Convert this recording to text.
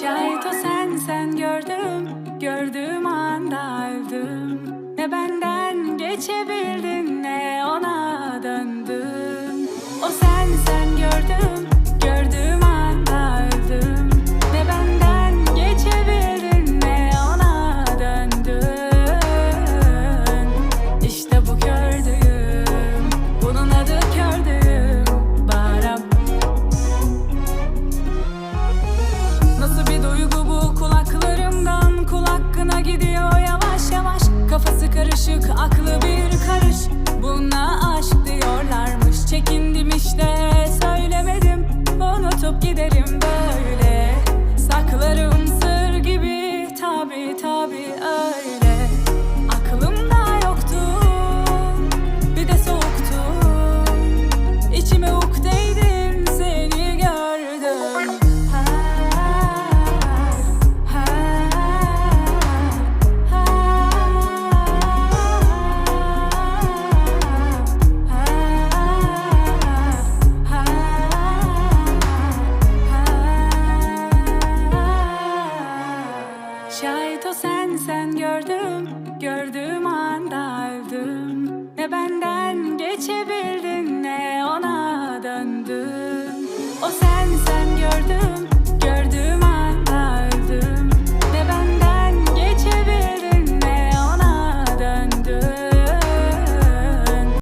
Şahit o sen sen gördüm Gördüğüm anda öldüm. Ne benden geçebilir Hayto sen sen gördüm Gördüğüm anda öldüm. Ne benden geçebildin ne ona döndüm. O sen sen gördüm